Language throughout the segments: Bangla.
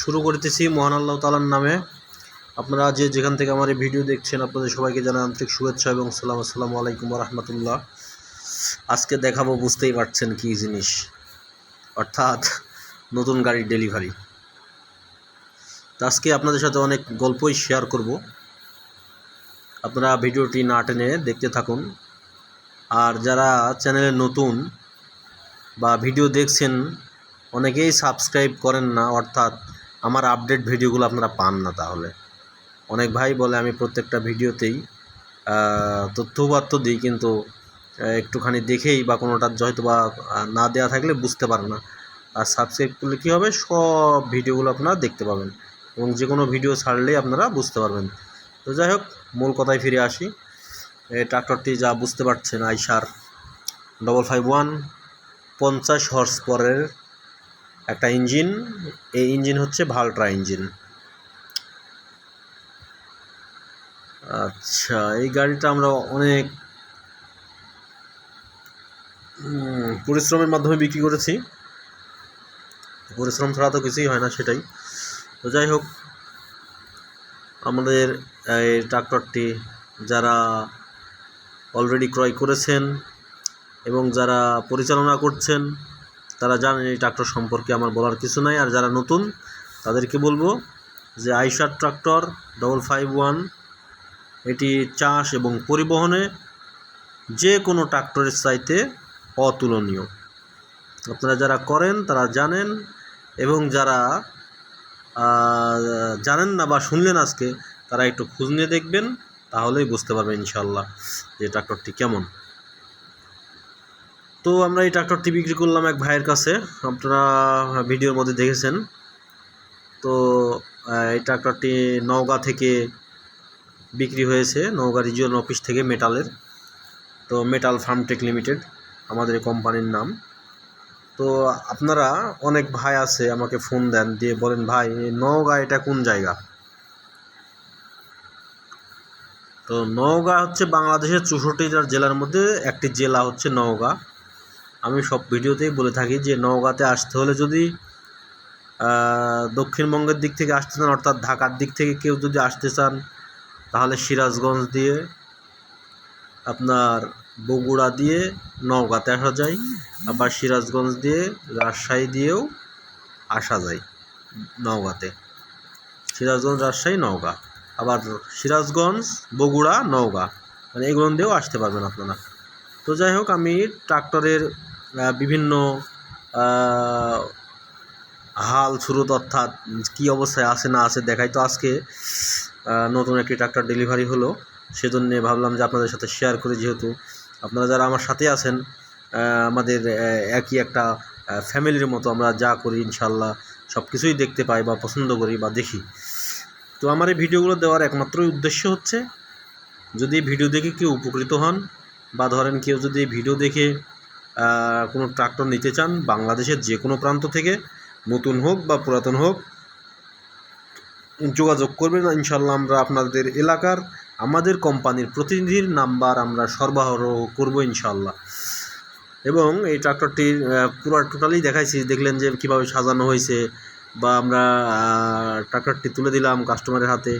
শুরু করতেছি মহান আল্লাহ তালার নামে। আপনারা যে যেখান থেকে আমার এই ভিডিও দেখছেন, আপনাদের সবাইকে জানাই আন্তরিক শুভেচ্ছা এবং সালাম। আসসালামু আলাইকুম রহমতুল্লাহ। আজকে দেখাবো বুঝতেই পারছেন কী জিনিস। অর্থাৎ নতুন গাড়ির ডেলিভারি। তো আজকে আপনাদের সাথে অনেক গল্পই শেয়ার করব। আপনারা ভিডিওটি না টেনে দেখতে থাকুন। আর যারা চ্যানেলে নতুন বা ভিডিও দেখছেন, অনেকেই সাবস্ক্রাইব করেন না, অর্থাৎ আমার আপডেট ভিডিওগুলো আপনারা পান না তাহলে। অনেক ভাই বলে আমি প্রত্যেকটা ভিডিওতেই তথ্যবার্ত দিই কিন্তু একটুখানি দেখেই বা কোনোটা হয়তো বা না দেওয়া থাকলে বুঝতে পারে না। আর সাবস্ক্রাইব করলে কী হবে? সব ভিডিওগুলো আপনারা দেখতে পাবেন। এবং যে কোনো ভিডিও ছাড়লেই আপনারা বুঝতে পারবেন। তো যাই হোক, মূল কথায় ফিরে আসি। এই ট্রাক্টরটি যা বুঝতে পারছেন, আইসার ডবল ফাইভ ওয়ান পঞ্চাশ হর্স পরের একটা ইঞ্জিন, এই ইঞ্জিন হচ্ছে ভালট্রা ইঞ্জিন। আচ্ছা এই গাড়িটা আমরা অনেক পরিশ্রমের মাধ্যমে বিক্রি করেছি। পরিশ্রম ছাড়া তো কিছুই হয় না সেটাই। তো যাই হোক, আমাদের এই ট্রাক্টরটি যারা অলরেডি ক্রয় করেছেন এবং যারা পরিচালনা করছেন তারা জানেন এই ট্রাক্টর সম্পর্কে আমার বলার কিছু নাই। আর যারা নতুন, তাদেরকে বলব যে আইসার ট্রাক্টর ডবল ফাইভ ওয়ান এটি চাষ এবং পরিবহনে যে কোনো ট্রাক্টরের চাইতে অতুলনীয়। আপনারা যারা করেন, তারা জানেন এবং যারা জানেন না বা শুনলেন আজকে, তারা একটু খোঁজ নিয়ে দেখবেন, তাহলেই বুঝতে পারবেন ইনশাল্লাহ যে ট্রাক্টরটি কেমন। তো আমরা এই ট্রাক্টরটি বিক্রি করলাম এক ভাইয়ের কাছে। আপনারা ভিডিওর মধ্যে দেখেছেন। তো এই ট্রাক্টরটি নওগাঁ থেকে বিক্রি হয়েছে। নওগাঁ রিজিয়ন অফিস থেকে মেটালের তো মেটাল ফার্মটেক লিমিটেড আমাদের কোম্পানির নাম। তো, আপনারা অনেক ভাই আছে, আমাকে ফোন দেন, দিয়ে বলেন, ভাই নওগাঁ এটা কোন জায়গা? তো, নওগাঁ হচ্ছে বাংলাদেশের চৌষট্টিটা জেলার মধ্যে একটি জেলা হচ্ছে নওগাঁ। আমি সব ভিডিওতেই বলে থাকি যে নওগাঁতে আসতে হলে যদি দক্ষিণবঙ্গের দিক থেকে আসতে চান, অর্থাৎ ঢাকার দিক থেকে কেউ যদি আসতে চান, তাহলে সিরাজগঞ্জ দিয়ে, আপনার বগুড়া দিয়ে নওগাঁতে আসা যায়, আবার সিরাজগঞ্জ দিয়ে রাজশাহী দিয়েও আসা যায় নওগাঁতে। সিরাজগঞ্জ, রাজশাহী, নওগাঁ। আবার সিরাজগঞ্জ, বগুড়া, নওগাঁ। মানে এগুলো দিয়েও আসতে পারবেন আপনারা। তো যাই হোক, আমি ট্রাক্টরের বিভিন্ন হাল ছুরুত অর্থাৎ কী অবস্থায় আছে না আছে দেখাই। তো আজকে নতুন একটি ট্রাক্টর ডেলিভারি হলো। সেজন্য ভাবলাম যে আপনাদের সাথে শেয়ার করি যেহেতু আপনারা যারা আমার সাথে আছেন আমাদের একই একটা ফ্যামিলির মতো আমরা যা করি ইনশাল্লাহ সব কিছুই দেখতে পাই বা পছন্দ করি বা দেখি। তো আমার এই ভিডিওগুলো দেওয়ার একমাত্রই উদ্দেশ্য হচ্ছে, যদি ভিডিও দেখে কেউ উপকৃত হন বা ধরেন কেউ যদি ভিডিও দেখে কোনো ট্রাক্টর নিতে চান বাংলাদেশের যে কোনো প্রান্ত থেকে নতুন হোক বা পুরাতন হোক যোগাযোগ করবেন। ইনশাল্লাহ আমরা আপনাদের এলাকার আমাদের কোম্পানির প্রতিনিধির নাম্বার আমরা সরবরাহ করব ইনশাল্লাহ এবং এই ট্রাক্টরটির আহ, পুরো টোটালি দেখাইছি দেখলেন যে কীভাবে সাজানো হয়েছে বা আমরা ট্রাক্টরটি তুলে দিলাম কাস্টমারের হাতে।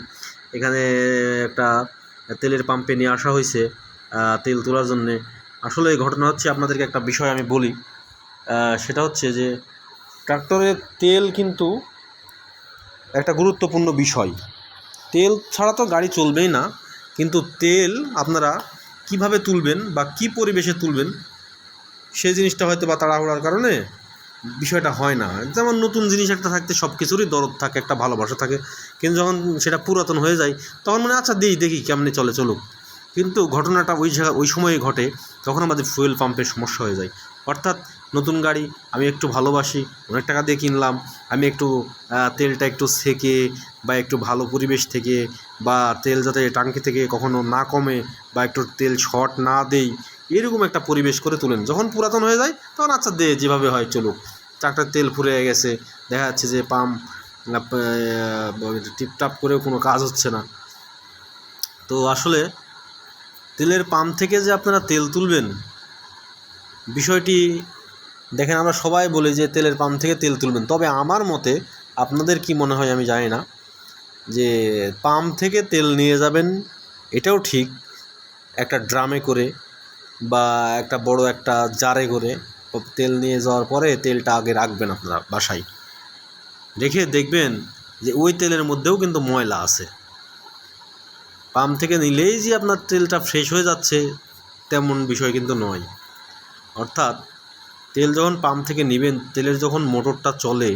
এখানে একটা তেলের পাম্পে নিয়ে আসা হয়েছে তেল তোলার জন্যে। আসলে এই ঘটনা হচ্ছে আপনাদেরকে একটা বিষয় আমি বলি সেটা হচ্ছে যে ট্রাক্টরের তেল কিন্তু একটা গুরুত্বপূর্ণ বিষয়। তেল ছাড়া তো গাড়ি চলবেই না, কিন্তু তেল আপনারা কীভাবে তুলবেন বা কি পরিবেশে তুলবেন, সেই জিনিসটা হয়তো বা তাড়াহুড়ার কারণে বিষয়টা হয় না। যেমন নতুন জিনিস একটা থাকতে সব কিছুরই দরদ থাকে, একটা ভালোবাসা থাকে, কিন্তু যখন সেটা পুরাতন হয়ে যায়, তখন মনে আচ্ছা দিই, দেখি কেমনি চলে, চলুক। কিন্তু ঘটনাটা ওই জায়গা, ওই সময়ে ঘটে, তখন আমাদের ফুয়েল পাম্পের সমস্যা হয়ে যায়। অর্থাৎ নতুন গাড়ি, আমি একটু ভালোবাসি, অনেক টাকা দিয়ে কিনলাম, আমি একটু তেলটা একটু সেকে বা একটু ভালো পরিবেশ থেকে বা তেল যাতে টাঙ্কি থেকে কখনো না কমে বা একটু তেল শর্ট না দেই, এরকম একটা পরিবেশ করে তুলেন। যখন পুরাতন হয়ে যায়, তখন আচ্ছা দে, যেভাবে হয় চলুক। ট্রাক্টর তেল ফুরে গেছে, দেখা যাচ্ছে যে পাম্প টিপটাপ করেও কোনো কাজ হচ্ছে না। তো আসলে তেলের পাম্প থেকে যে আপনারা তেল তুলবেন, বিষয়টি দেখেন আমরা সবাই বলি যে তেলের পাম্প থেকে তেল তুলবেন। তবে আমার মতে আপনাদের কি মনে হয় আমি জানি না, যে পাম্প থেকে তেল নিয়ে যাবেন, এটাও ঠিক, একটা ড্রামে করে বা একটা বড় একটা জারে করে তেল নিয়ে যাওয়ার পরে তেলটা আগে রাখবেন আপনারা বাসায়। রেখে দেখবেন যে ওই তেলের মধ্যেও কিন্তু ময়লা আছে। পাম্প থেকে নিলেই যে আপনার তেলটা ফ্রেশ হয়ে যাচ্ছে, তেমন বিষয় কিন্তু নয়। অর্থাৎ, তেল যখন পাম্প থেকে নেবেন, তেলের যখন মোটরটা চলে,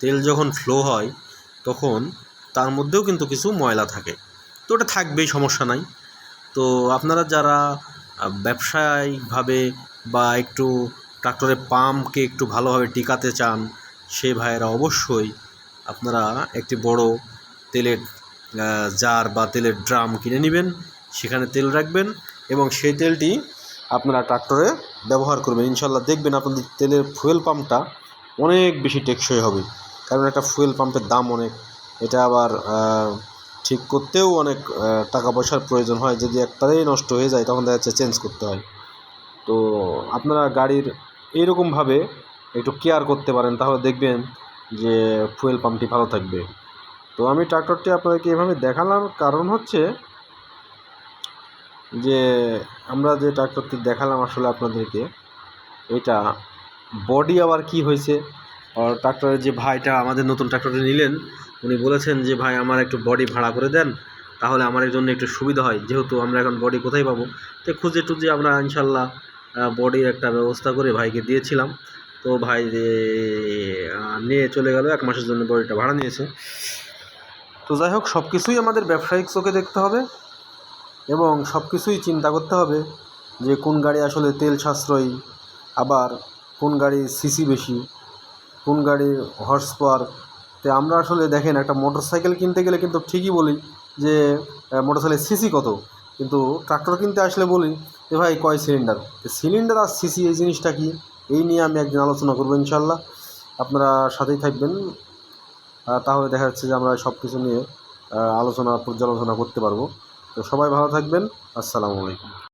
তেল যখন ফ্লো হয়, তখন তার মধ্যেও কিন্তু কিছু ময়লা থাকে। তো ওটা থাকবেই, সমস্যা নাই। তো আপনারা যারা ব্যবসায়িকভাবে বা একটু ট্রাক্টরের পাম্পকে একটু ভালোভাবে টিকাতে চান সেই ভাইয়েরা অবশ্যই আপনারা একটি বড় তেলের জার বা তেলের ড্রাম কিনে নেবেন, সেখানে তেল রাখবেন এবং সেই তেলটি আপনারা ট্রাক্টরে ব্যবহার করবেন। ইনশাল্লাহ দেখবেন আপনাদের তেলের ফুয়েল পাম্পটা অনেক বেশি টেকসই হবে। কারণ একটা ফুয়েল পাম্পের দাম অনেক। এটা আবার ঠিক করতেও অনেক টাকা পয়সার প্রয়োজন হয়। যদি একবারেই নষ্ট হয়ে যায়, তখন দেখা যাচ্ছে চেঞ্জ করতে হয়। তো আপনারা গাড়ির এইরকমভাবে একটু কেয়ার করতে পারেন, তাহলে দেখবেন যে ফুয়েল পাম্পটি ভালো থাকবে। তো আমি ট্রাক্টরটি আপনাদেরকে এভাবে দেখালাম। কারণ হচ্ছে যে আমরা যে ট্রাক্টরটি দেখালাম আসলে আপনাদেরকে, এটা বডি আবার কি হয়েছে? আর ট্রাক্টরের যে ভাইটা আমাদের নতুন ট্রাক্টরটি নিলেন, উনি বলেছেন যে, ভাই, আমার একটু বডি ভাড়া করে দেন, তাহলে আমার জন্য একটু সুবিধা হয়। যেহেতু আমরা এখন বডি কোথায় পাবো? তো খুঁজে টুজে আমরা ইনশাল্লাহ বডির একটা ব্যবস্থা করে ভাইকে দিয়েছিলাম। তো ভাই নিয়ে চলে গেল, এক মাসের জন্য বডিটা ভাড়া নিয়েছে। তো যাই হোক সব কিছুই আমাদের ব্যবসায়িক চোখে দেখতে হবে এবং সব কিছুই চিন্তা করতে হবে যে কোন গাড়ি আসলে তেল সাশ্রয়ী, আবার কোন গাড়ির সিসি বেশি, কোন গাড়ির হর্স পাওয়ার তো আমরা আসলে দেখেন একটা মোটর সাইকেল কিনতে গেলে কিন্তু ঠিকই বলি যে মোটর সাইকেলের সিসি কত? কিন্তু ট্রাক্টর কিনতে আসলে বলি যে ভাই, কয় সিলিন্ডার সিলিন্ডার আর সিসি এই জিনিসটা কি? এই নিয়ে আমি একদিন আলোচনা করব ইনশাল্লাহ আপনারা সাথেই থাকবেন। তাহলে দেখা যাচ্ছে যে আমরা সব কিছু নিয়ে আলোচনা, পর্যালোচনা করতে পারব। তো সবাই ভালো থাকবেন। আসসালামু আলাইকুম।